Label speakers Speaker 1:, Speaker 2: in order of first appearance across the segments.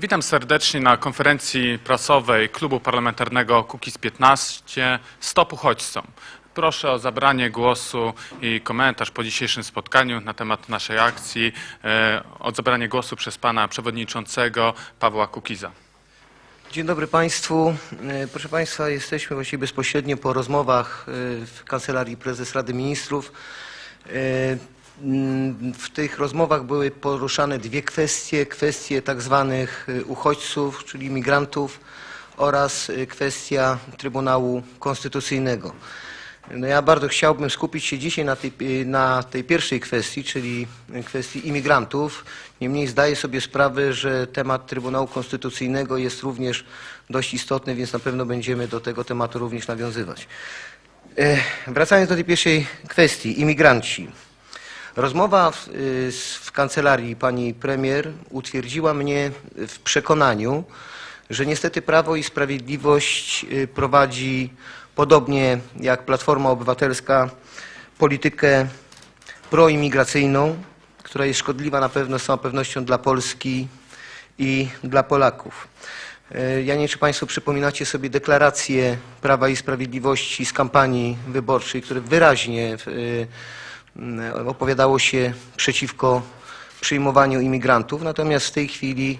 Speaker 1: Witam serdecznie na konferencji prasowej Klubu Parlamentarnego Kukiz 15 Stop uchodźcom. Proszę o zabranie głosu i komentarz po dzisiejszym spotkaniu na temat naszej akcji, e, o zabranie głosu przez pana przewodniczącego Pawła Kukiza.
Speaker 2: Dzień dobry Państwu. E, Proszę Państwa, jesteśmy właściwie bezpośrednio po rozmowach e, w Kancelarii Prezes Rady Ministrów. Mm, W tych rozmowach były poruszane dwie kwestie. Kwestie tak zwanych e, uchodźców, czyli migrantów oraz e, kwestia Trybunału Konstytucyjnego. No ja bardzo chciałbym skupić się dzisiaj na tej, na tej pierwszej kwestii, czyli kwestii imigrantów. Niemniej zdaję sobie sprawę, że temat Trybunału Konstytucyjnego jest również dość istotny, więc na pewno będziemy do tego tematu również nawiązywać. E, Wracając do tej pierwszej kwestii, imigranci. Rozmowa w, y, w kancelarii pani premier utwierdziła mnie w przekonaniu, że niestety Prawo i Sprawiedliwość y, prowadzi podobnie jak Platforma Obywatelska politykę proimigracyjną, która jest szkodliwa na pewno z całą pewnością dla Polski i dla Polaków. E, Ja nie wiem, czy Państwo przypominacie sobie deklaracje Prawa i Sprawiedliwości z kampanii wyborczej, które wyraźnie opowiadało się przeciwko przyjmowaniu imigrantów. Natomiast w tej chwili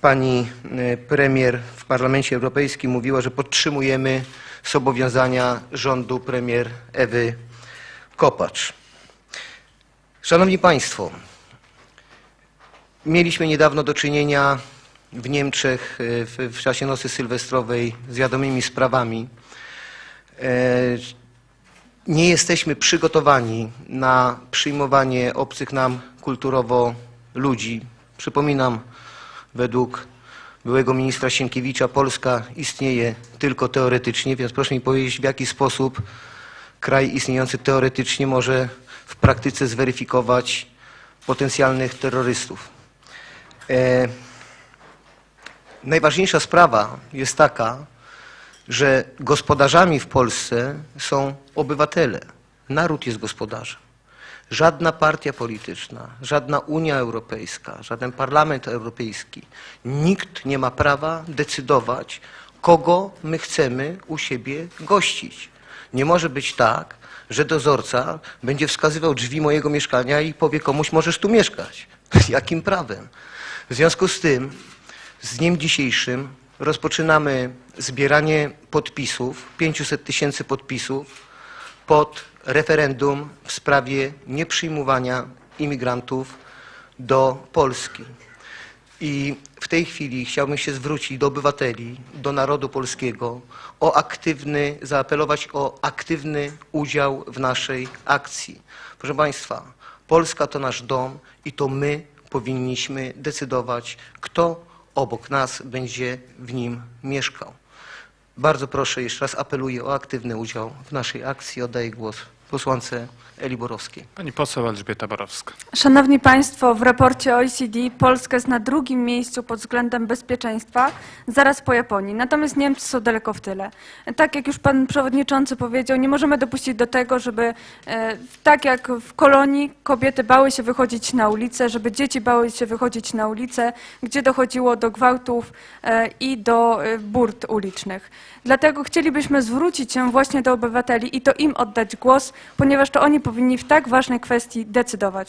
Speaker 2: pani e, premier w Parlamencie Europejskim mówiła, że podtrzymujemy zobowiązania rządu premier Ewy Kopacz. Szanowni Państwo, mieliśmy niedawno do czynienia w Niemczech e, w czasie nocy sylwestrowej z wiadomymi sprawami. Nie jesteśmy przygotowani na przyjmowanie obcych nam kulturowo ludzi. Przypominam, według byłego ministra Sienkiewicza Polska istnieje tylko teoretycznie, więc proszę mi powiedzieć, w jaki sposób kraj istniejący teoretycznie może w praktyce zweryfikować potencjalnych terrorystów. E, najważniejsza sprawa jest taka, że gospodarzami w Polsce są obywatele. Naród jest gospodarzem. Żadna partia polityczna, żadna Unia Europejska, żaden Parlament Europejski, nikt nie ma prawa decydować, kogo my chcemy u siebie gościć. Nie może być tak, że dozorca będzie wskazywał drzwi mojego mieszkania i powie komuś, możesz tu mieszkać. Jakim prawem? W związku z tym, z dniem dzisiejszym rozpoczynamy zbieranie podpisów, 500 tysięcy podpisów pod referendum w sprawie nieprzyjmowania imigrantów do Polski. I w tej chwili chciałbym się zwrócić do obywateli, do narodu polskiego o aktywny, zaapelować o aktywny udział w naszej akcji. Proszę Państwa, Polska to nasz dom i to my powinniśmy decydować, kto obok nas będzie w nim mieszkał. Bardzo proszę, jeszcze raz apeluję o aktywny udział w naszej akcji. Oddaję głos posłance Eli Borowskiej.
Speaker 1: Pani poseł Elżbieta Borowska.
Speaker 3: Szanowni Państwo, w raporcie OECD Polska jest na drugim miejscu pod względem bezpieczeństwa, zaraz po Japonii. Natomiast Niemcy są daleko w tyle. Tak jak już Pan Przewodniczący powiedział, nie możemy dopuścić do tego, żeby e, tak jak w kolonii kobiety bały się wychodzić na ulicę, żeby dzieci bały się wychodzić na ulicę, gdzie dochodziło do gwałtów e, i do e, burt ulicznych. Dlatego chcielibyśmy zwrócić się właśnie do obywateli i to im oddać głos, ponieważ to oni powinni w tak ważnej kwestii decydować.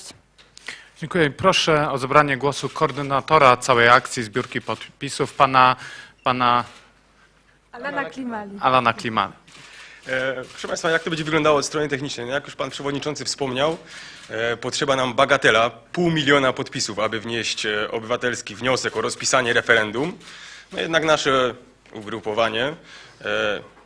Speaker 1: Dziękuję. Proszę o zabranie głosu koordynatora całej akcji zbiórki podpisów, pana, pana
Speaker 3: Alena Klimali.
Speaker 1: Alana Klimana.
Speaker 4: E, Proszę Państwa, jak to będzie wyglądało od strony technicznej? No jak już Pan Przewodniczący wspomniał, e, potrzeba nam bagatela, pół miliona podpisów, aby wnieść e, obywatelski wniosek o rozpisanie referendum. No jednak nasze ugrupowanie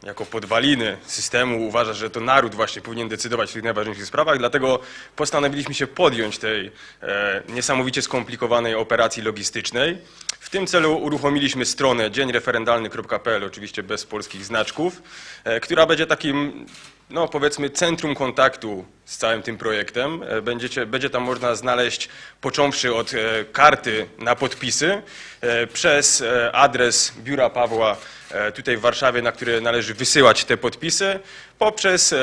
Speaker 4: jako podwaliny systemu uważa, że to naród właśnie powinien decydować w tych najważniejszych sprawach, dlatego postanowiliśmy się podjąć tej e, niesamowicie skomplikowanej operacji logistycznej. W tym celu uruchomiliśmy stronę dzieńreferendalny.pl, oczywiście bez polskich znaczków, e, która będzie takim no powiedzmy centrum kontaktu z całym tym projektem. E, Będziecie, będzie tam można znaleźć, począwszy od e, karty na podpisy, e, przez adres biura Pawła tutaj w Warszawie, na który należy wysyłać te podpisy, poprzez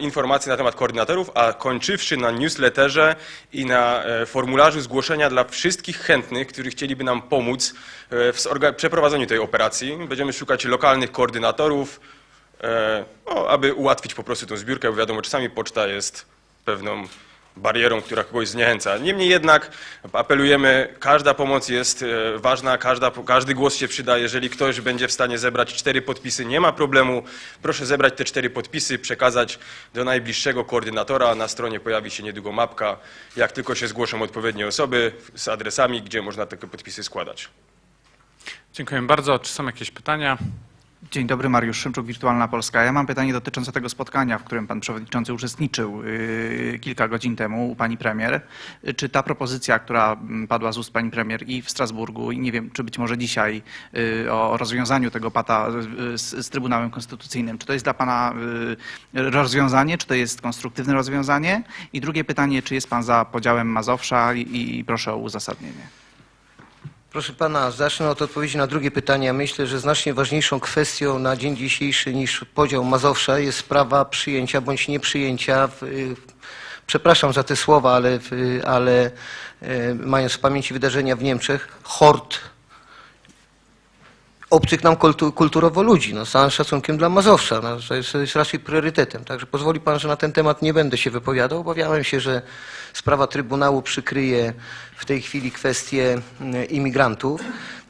Speaker 4: informacje na temat koordynatorów, a kończywszy na newsletterze i na formularzu zgłoszenia dla wszystkich chętnych, którzy chcieliby nam pomóc w przeprowadzeniu tej operacji. Będziemy szukać lokalnych koordynatorów, no, aby ułatwić po prostu tą zbiórkę, bo wiadomo, czasami poczta jest pewną barierą, która kogoś zniechęca. Niemniej jednak apelujemy, każda pomoc jest e, ważna, każda, każdy głos się przyda. Jeżeli ktoś będzie w stanie zebrać cztery podpisy, nie ma problemu. Proszę zebrać te cztery podpisy, przekazać do najbliższego koordynatora. Na stronie pojawi się niedługo mapka. Jak tylko się zgłoszą odpowiednie osoby z adresami, gdzie można takie podpisy składać.
Speaker 1: Dziękuję bardzo. Czy są jakieś pytania?
Speaker 5: Dzień dobry, Mariusz Szymczuk, Wirtualna Polska. Ja mam pytanie dotyczące tego spotkania, w którym pan przewodniczący uczestniczył yy, kilka godzin temu u pani premier. Czy ta propozycja, która mm, padła z ust pani premier i w Strasburgu, i nie wiem, czy być może dzisiaj yy, o rozwiązaniu tego pata yy, z, z Trybunałem Konstytucyjnym, czy to jest dla pana rozwiązanie, czy to jest konstruktywne rozwiązanie? I drugie pytanie, czy jest pan za podziałem Mazowsza i, i proszę o uzasadnienie.
Speaker 2: Proszę pana, zacznę od odpowiedzi na drugie pytanie. Myślę, że znacznie ważniejszą kwestią na dzień dzisiejszy niż podział Mazowsza jest sprawa przyjęcia bądź nieprzyjęcia. W, y, przepraszam za te słowa, ale, w, ale e, mając w pamięci wydarzenia w Niemczech, hord obcych nam kultu, kulturowo ludzi, no, z całym szacunkiem dla Mazowsza, no, to, jest, jest raczej priorytetem. Także pozwoli pan, że na ten temat nie będę się wypowiadał. Obawiałem się, że sprawa Trybunału przykryje w tej chwili kwestię mm, imigrantów,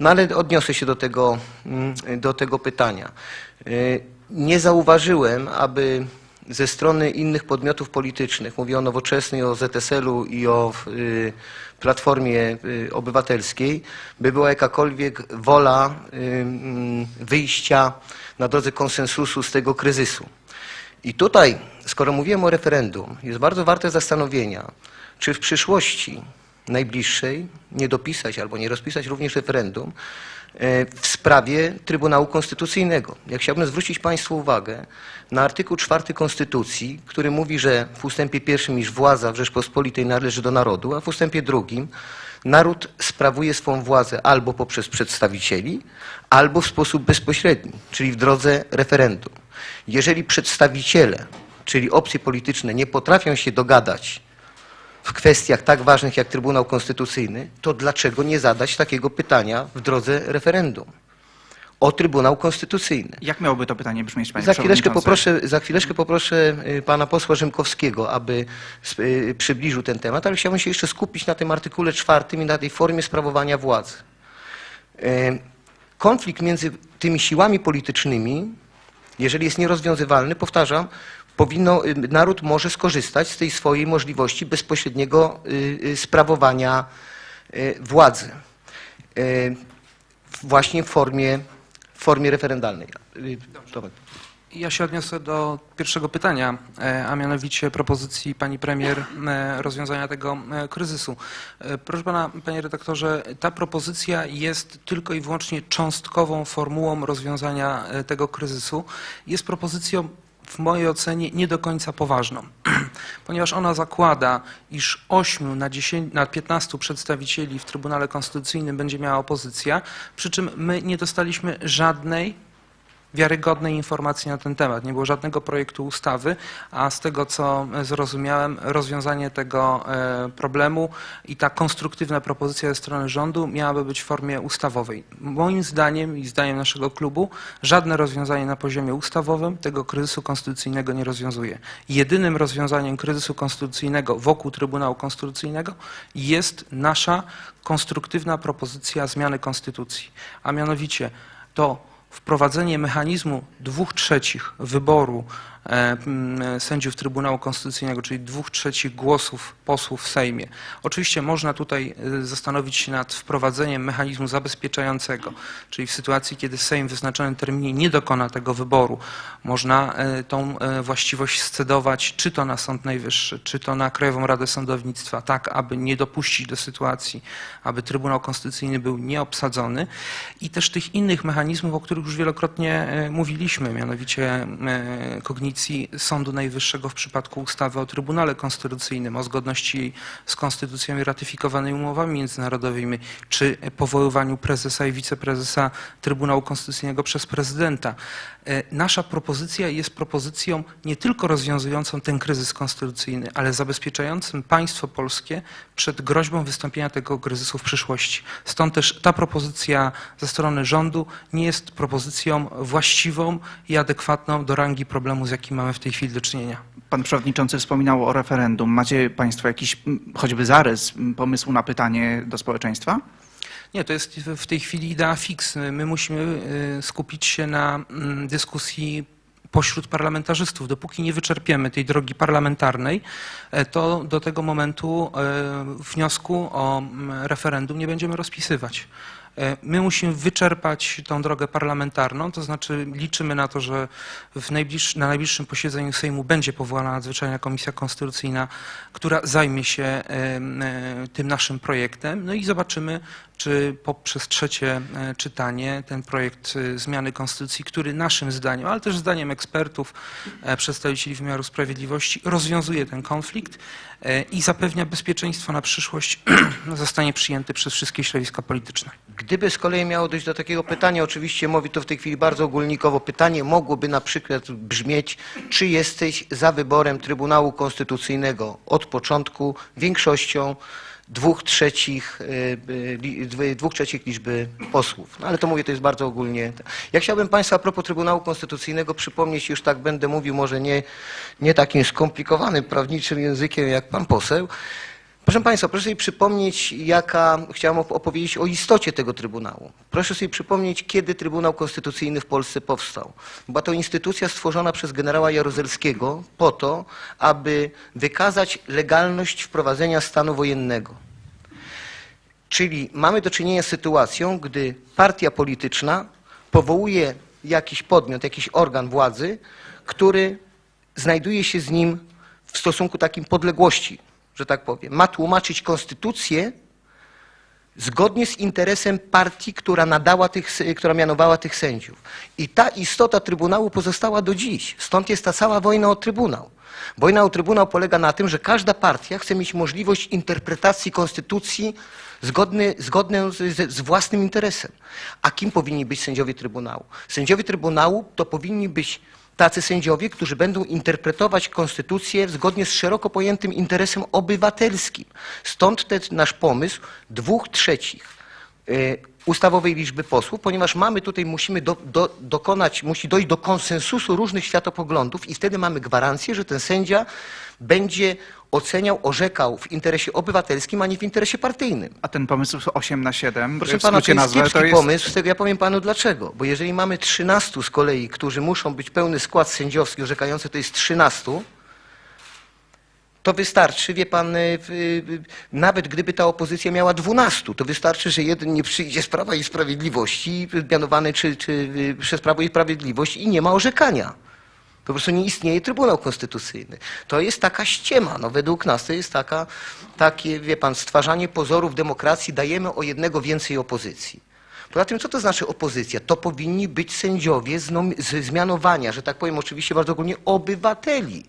Speaker 2: no ale odniosę się do tego, mm, do tego pytania. Y, Nie zauważyłem, aby ze strony innych podmiotów politycznych, mówię o Nowoczesnej, o ZSL-u i o y, Platformie y, Obywatelskiej, by była jakakolwiek wola y, mm, wyjścia na drodze konsensusu z tego kryzysu. I tutaj, skoro mówiłem o referendum, jest bardzo warte zastanowienia, czy w przyszłości najbliższej nie dopisać albo nie rozpisać również referendum w sprawie Trybunału Konstytucyjnego. Ja chciałbym zwrócić Państwu uwagę na artykuł 4 Konstytucji, który mówi, że w ustępie pierwszym, iż władza w Rzeczpospolitej należy do narodu, a w ustępie drugim naród sprawuje swą władzę albo poprzez przedstawicieli, albo w sposób bezpośredni, czyli w drodze referendum. Jeżeli przedstawiciele, czyli opcje polityczne nie potrafią się dogadać w kwestiach tak ważnych jak Trybunał Konstytucyjny, to dlaczego nie zadać takiego pytania w drodze referendum o Trybunał Konstytucyjny?
Speaker 5: Jak miałoby to pytanie brzmieć, panie
Speaker 2: Za chwileczkę, poproszę, za chwileczkę poproszę y, pana posła Rzymkowskiego, aby y, przybliżył ten temat, ale chciałbym się jeszcze skupić na tym artykule czwartym i na tej formie sprawowania władzy. Y, Konflikt między tymi siłami politycznymi, jeżeli jest nierozwiązywalny, powtarzam, powinno, y, naród może skorzystać z tej swojej możliwości bezpośredniego y, y, sprawowania władzy. Właśnie w formie, w formie referendalnej.
Speaker 6: Ja się odniosę do pierwszego pytania, e, a mianowicie propozycji pani premier e, rozwiązania tego e, kryzysu. Proszę pana, panie redaktorze, ta propozycja jest tylko i wyłącznie cząstkową formułą rozwiązania tego kryzysu. Jest propozycją w mojej ocenie nie do końca poważną, ponieważ ona zakłada, iż 8 na, 10, na 15 przedstawicieli w Trybunale Konstytucyjnym będzie miała opozycja, przy czym my nie dostaliśmy żadnej wiarygodnej informacji na ten temat. Nie było żadnego projektu ustawy, a z tego co zrozumiałem, rozwiązanie tego e, problemu i ta konstruktywna propozycja ze strony rządu miałaby być w formie ustawowej. Moim zdaniem i zdaniem naszego klubu żadne rozwiązanie na poziomie ustawowym tego kryzysu konstytucyjnego nie rozwiązuje. Jedynym rozwiązaniem kryzysu konstytucyjnego wokół Trybunału Konstytucyjnego jest nasza konstruktywna propozycja zmiany konstytucji, a mianowicie to wprowadzenie mechanizmu dwóch trzecich wyboru e, sędziów Trybunału Konstytucyjnego, czyli dwóch trzecich głosów posłów w Sejmie. Oczywiście można tutaj e, zastanowić się nad wprowadzeniem mechanizmu zabezpieczającego, czyli w sytuacji, kiedy Sejm w wyznaczonym terminie nie dokona tego wyboru, można e, tą właściwość scedować czy to na Sąd Najwyższy, czy to na Krajową Radę Sądownictwa, tak aby nie dopuścić do sytuacji, aby Trybunał Konstytucyjny był nieobsadzony i też tych innych mechanizmów, o których już wielokrotnie e, mówiliśmy, mianowicie e, kognicji Sądu Najwyższego w przypadku ustawy o Trybunale Konstytucyjnym, o zgodności z konstytucją i ratyfikowanymi umowami międzynarodowymi, czy powoływaniu prezesa i wiceprezesa Trybunału Konstytucyjnego przez prezydenta. E, Nasza propozycja jest propozycją nie tylko rozwiązującą ten kryzys konstytucyjny, ale zabezpieczającym państwo polskie przed groźbą wystąpienia tego kryzysu w przyszłości. Stąd też ta propozycja ze strony rządu nie jest propozycją właściwą i adekwatną do rangi problemu, z jakim mamy w tej chwili do czynienia.
Speaker 5: Pan przewodniczący wspominał o referendum. Macie państwo jakiś choćby zarys pomysłu na pytanie do społeczeństwa?
Speaker 6: Nie, to jest w tej chwili idea fix. My musimy y, skupić się na dyskusji pośród parlamentarzystów. Dopóki nie wyczerpiemy tej drogi parlamentarnej, e, to do tego momentu e, wniosku o referendum nie będziemy rozpisywać. E, My musimy wyczerpać tą drogę parlamentarną, to znaczy liczymy na to, że w najbliższ, na najbliższym posiedzeniu Sejmu będzie powołana nadzwyczajna komisja konstytucyjna, która zajmie się e, tym naszym projektem. No i zobaczymy, czy poprzez trzecie e, czytanie ten projekt e, zmiany konstytucji, który naszym zdaniem, ale też zdaniem ekspertów, e, przedstawicieli wymiaru sprawiedliwości, rozwiązuje ten konflikt i zapewnia bezpieczeństwo na przyszłość, zostanie przyjęty przez wszystkie środowiska polityczne.
Speaker 2: Gdyby z kolei miało dojść do takiego pytania, oczywiście mówi to w tej chwili bardzo ogólnikowo, pytanie mogłoby na przykład brzmieć, czy jesteś za wyborem Trybunału Konstytucyjnego od początku większością dwóch trzecich, dwie- dwóch trzecich liczby posłów. No ale to mówię, to jest bardzo ogólnie. Ja chciałbym Państwa a propos Trybunału Konstytucyjnego przypomnieć, już tak będę mówił, może nie, nie takim skomplikowanym prawniczym językiem jak Pan poseł, Proszę Państwa, proszę sobie przypomnieć, jaka, chciałem op- opowiedzieć o istocie tego Trybunału. Proszę sobie przypomnieć, kiedy Trybunał Konstytucyjny w Polsce powstał. Była to instytucja stworzona przez generała Jaruzelskiego po to, aby wykazać legalność wprowadzenia stanu wojennego. Czyli mamy do czynienia z sytuacją, gdy partia polityczna powołuje jakiś podmiot, jakiś organ władzy, który znajduje się z nim w stosunku takim podległości, że tak powiem. Ma tłumaczyć konstytucję zgodnie z interesem partii, która nadała tych, która mianowała tych sędziów. I ta istota Trybunału pozostała do dziś. Stąd jest ta cała wojna o Trybunał. Wojna o Trybunał polega na tym, że każda partia chce mieć możliwość interpretacji konstytucji zgodny, z, z własnym interesem. A kim powinni być sędziowie Trybunału? Sędziowie Trybunału to powinni być tacy sędziowie, którzy będą interpretować konstytucję zgodnie z szeroko pojętym interesem obywatelskim. Stąd ten nasz pomysł dwóch trzecich e, ustawowej liczby posłów, ponieważ mamy tutaj, musimy do, do, dokonać, musi dojść do konsensusu różnych światopoglądów i wtedy mamy gwarancję, że ten sędzia będzie oceniał, orzekał w interesie obywatelskim, a nie w interesie partyjnym.
Speaker 5: A ten pomysł 8 na 7,
Speaker 2: Proszę pana, to jest
Speaker 5: nazwę,
Speaker 2: kiepski
Speaker 5: to jest...
Speaker 2: pomysł, ja powiem panu dlaczego. Bo jeżeli mamy 13 z kolei, którzy muszą być pełny skład sędziowski orzekający, to jest 13, to wystarczy, wie pan, y, y, nawet gdyby ta opozycja miała 12, to wystarczy, że jeden nie przyjdzie z Prawa i Sprawiedliwości, mianowany czy, czy y, przez Prawo i Sprawiedliwość i nie ma orzekania. Po prostu nie istnieje Trybunał Konstytucyjny. To jest taka ściema, no według nas to jest taka, takie, wie pan, stwarzanie pozorów demokracji, dajemy o jednego więcej opozycji. Poza tym, co to znaczy opozycja? To powinni być sędziowie z, nom- z zmianowania, że tak powiem oczywiście bardzo ogólnie, obywateli.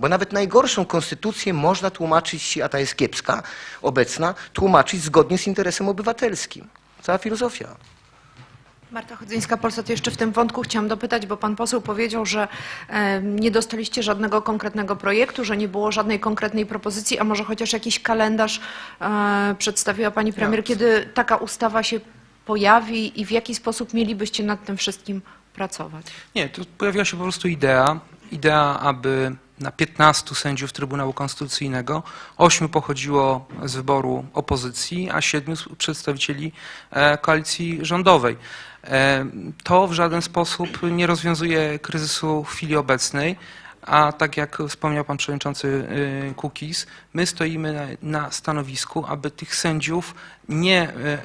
Speaker 2: Bo nawet najgorszą konstytucję można tłumaczyć, a ta jest kiepska, obecna, tłumaczyć zgodnie z interesem obywatelskim. Cała filozofia.
Speaker 7: Marta Chodzyńska, Polsat. Jeszcze w tym wątku chciałam dopytać, bo pan poseł powiedział, że nie dostaliście żadnego konkretnego projektu, że nie było żadnej konkretnej propozycji, a może chociaż jakiś kalendarz e, przedstawiła pani premier, kiedy taka ustawa się pojawi i w jaki sposób mielibyście nad tym wszystkim pracować?
Speaker 6: Nie, tu pojawiła się po prostu idea, idea, aby na 15 sędziów Trybunału Konstytucyjnego 8 pochodziło z wyboru opozycji, a 7 z przedstawicieli e, koalicji rządowej. E, To w żaden sposób nie rozwiązuje kryzysu w chwili obecnej, a tak jak wspomniał pan przewodniczący y, Kukiz, my stoimy na, stanowisku, aby tych sędziów nie e,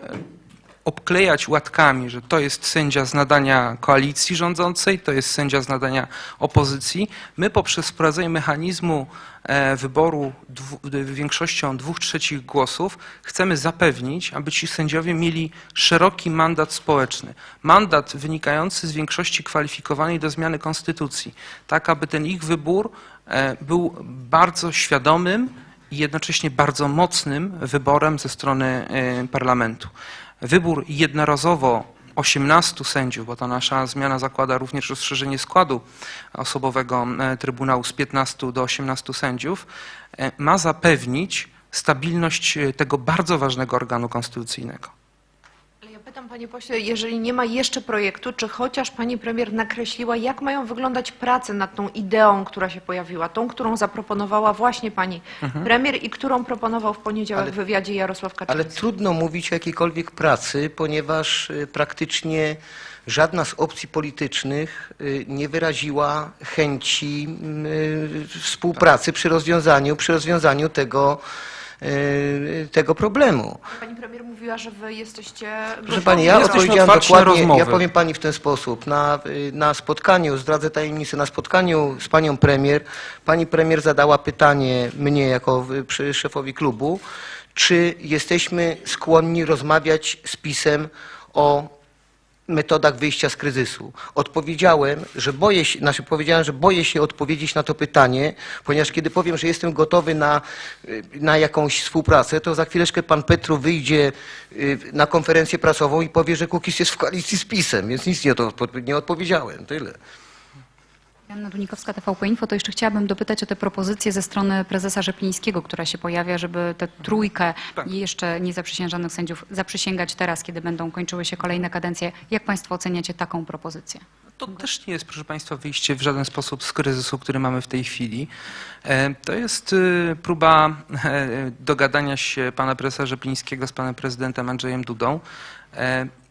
Speaker 6: obklejać łatkami, że to jest sędzia z nadania koalicji rządzącej, to jest sędzia z nadania opozycji. My poprzez wprowadzenie mechanizmu e, wyboru większością dwóch trzecich głosów chcemy zapewnić, aby ci sędziowie mieli szeroki mandat społeczny. Mandat wynikający z większości kwalifikowanej do zmiany konstytucji, tak aby ten ich wybór e, był bardzo świadomym i jednocześnie bardzo mocnym wyborem ze strony e, parlamentu. Wybór jednorazowo 18 sędziów, bo ta nasza zmiana zakłada również rozszerzenie składu osobowego e, Trybunału z 15 do 18 sędziów, e, ma zapewnić stabilność e, tego bardzo ważnego organu konstytucyjnego.
Speaker 7: Ale ja pytam, panie pośle, jeżeli nie ma jeszcze projektu, czy chociaż pani premier nakreśliła, jak mają wyglądać prace nad tą ideą, która się pojawiła, tą, którą zaproponowała właśnie pani premier i którą proponował w poniedziałek
Speaker 2: Ale-
Speaker 7: w wywiadzie Jarosław Kaczyński?
Speaker 2: Ale trudno mówić o jakiejkolwiek pracy, ponieważ y, praktycznie żadna z opcji politycznych y, nie wyraziła chęci y, współpracy przy rozwiązaniu, przy rozwiązaniu tego, tego problemu.
Speaker 7: Pani premier mówiła, że wy jesteście...
Speaker 2: Proszę Pani, ja odpowiedziałem dokładnie, ja
Speaker 6: rozmowy.
Speaker 2: powiem Pani w ten sposób. Na, y, na spotkaniu, zdradzę tajemnicę, na spotkaniu z Panią Premier, Pani Premier zadała pytanie mnie jako y, przy szefowi klubu, czy jesteśmy skłonni rozmawiać z PiSem o metodach wyjścia z kryzysu. Odpowiedziałem, że boję się, znaczy powiedziałem, że boję się odpowiedzieć na to pytanie, ponieważ kiedy powiem, że jestem gotowy na, y, na jakąś współpracę, to za chwileczkę pan Petru wyjdzie y, na konferencję prasową i powie, że Kukiz jest w koalicji z PiSem, więc nic nie, to, nie odpowiedziałem. Tyle.
Speaker 8: Anna Dunikowska, TVP Info, to jeszcze chciałabym dopytać o te propozycje ze strony prezesa Rzeplińskiego, która się pojawia, żeby tę trójkę jeszcze niezaprzysiężonych sędziów zaprzysięgać teraz, kiedy będą kończyły się kolejne kadencje. Jak Państwo oceniacie taką propozycję?
Speaker 6: To też nie jest, proszę Państwa, wyjście w żaden sposób z kryzysu, który mamy w tej chwili. E, To jest y, próba e, dogadania się pana profesora Rzeplińskiego z panem prezydentem Andrzejem Dudą.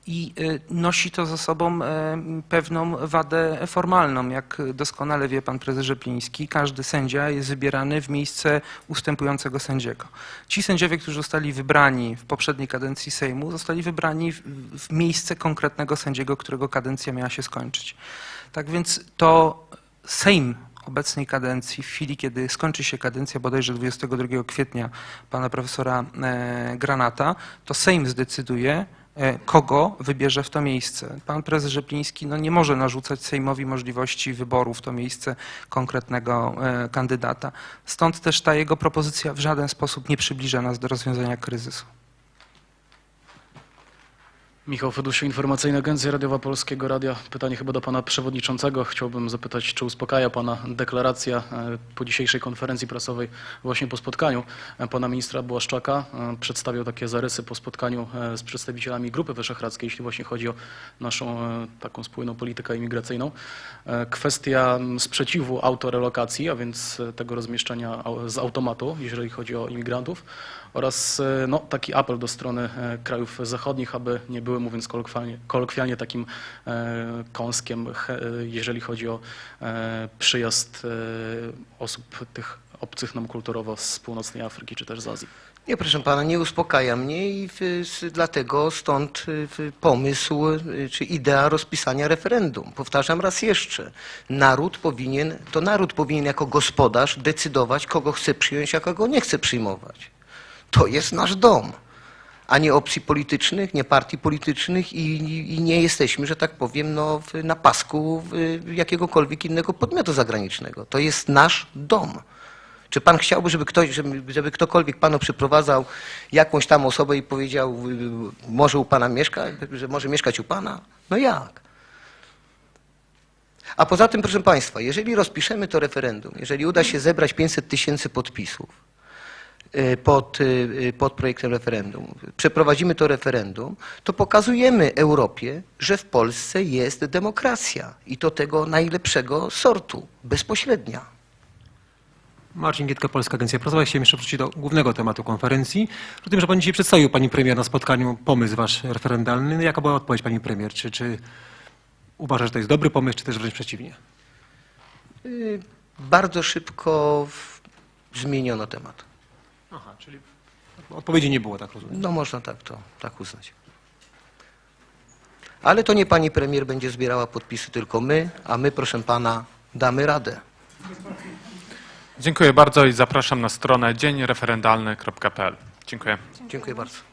Speaker 6: I y, nosi to za sobą e, pewną wadę formalną. Jak doskonale wie pan prezes Rzepliński, każdy sędzia jest wybierany w miejsce ustępującego sędziego. Ci sędziowie, którzy zostali wybrani w poprzedniej kadencji Sejmu, zostali wybrani w, miejsce konkretnego sędziego, którego kadencja miała się skończyć. Tak więc to Sejm obecnej kadencji, w chwili kiedy skończy się kadencja bodajże 22 kwietnia pana profesora e, Granata, to Sejm zdecyduje, kogo wybierze w to miejsce. Pan prezes Rzepliński no, nie może narzucać Sejmowi możliwości wyboru w to miejsce konkretnego e, kandydata. Stąd też ta jego propozycja w żaden sposób nie przybliża nas do rozwiązania kryzysu.
Speaker 9: Michał Fedusiu, Informacyjna Agencja Radiowa Polskiego Radia. Pytanie chyba do pana przewodniczącego. Chciałbym zapytać, czy uspokaja pana deklaracja e, po dzisiejszej konferencji prasowej, właśnie po spotkaniu e, pana ministra Błaszczaka. E, Przedstawiał takie zarysy po spotkaniu z przedstawicielami Grupy Wyszehradzkiej, jeśli właśnie chodzi o naszą taką spójną politykę imigracyjną. Kwestia sprzeciwu autorelokacji, a więc tego rozmieszczania au- z automatu, jeżeli chodzi o imigrantów oraz e, no, taki apel do strony e, krajów zachodnich, aby nie były, mówiąc kolokwialnie, kolokwialnie takim e, kąskiem, jeżeli chodzi o przyjazd osób tych obcych nam kulturowo z północnej Afryki czy też z Azji.
Speaker 2: Nie, proszę pana, nie uspokaja mnie i dlatego stąd pomysł czy idea rozpisania referendum. Powtarzam raz jeszcze. Naród powinien, to naród powinien jako gospodarz decydować, kogo chce przyjąć, a kogo nie chce przyjmować. To jest nasz dom, a nie opcji politycznych, nie partii politycznych i, i nie jesteśmy, że tak powiem, no, na pasku jakiegokolwiek innego podmiotu zagranicznego. To jest nasz dom. Czy pan chciałby, żeby ktoś, żeby, żeby ktokolwiek panu przyprowadzał jakąś tam osobę i powiedział, y, może u pana mieszka, że może mieszkać u pana? No jak? A poza tym, proszę państwa, jeżeli rozpiszemy to referendum, jeżeli uda się zebrać 500 tysięcy podpisów pod, y, y, pod projektem referendum, przeprowadzimy to referendum, to pokazujemy Europie, że w Polsce jest demokracja i to tego najlepszego sortu, bezpośrednia.
Speaker 10: Marcin Gietka, Polska Agencja Prasowa. Chciałem jeszcze wrócić do głównego tematu konferencji. O tym, że Pan dzisiaj przedstawił Pani Premier na spotkaniu pomysł Wasz referendalny. Jaka była odpowiedź Pani Premier? Czy, czy uważa, że to jest dobry pomysł, czy też wręcz przeciwnie?
Speaker 2: Y, Bardzo szybko zmieniono temat.
Speaker 10: Aha, czyli odpowiedzi nie było, tak rozumiem.
Speaker 2: No można tak to tak uznać. Ale to nie pani premier będzie zbierała podpisy, tylko my, a my, proszę pana, damy radę.
Speaker 1: Dziękuję bardzo i zapraszam na stronę dzienreferendalny.pl. Dziękuję.
Speaker 2: Dziękuję bardzo.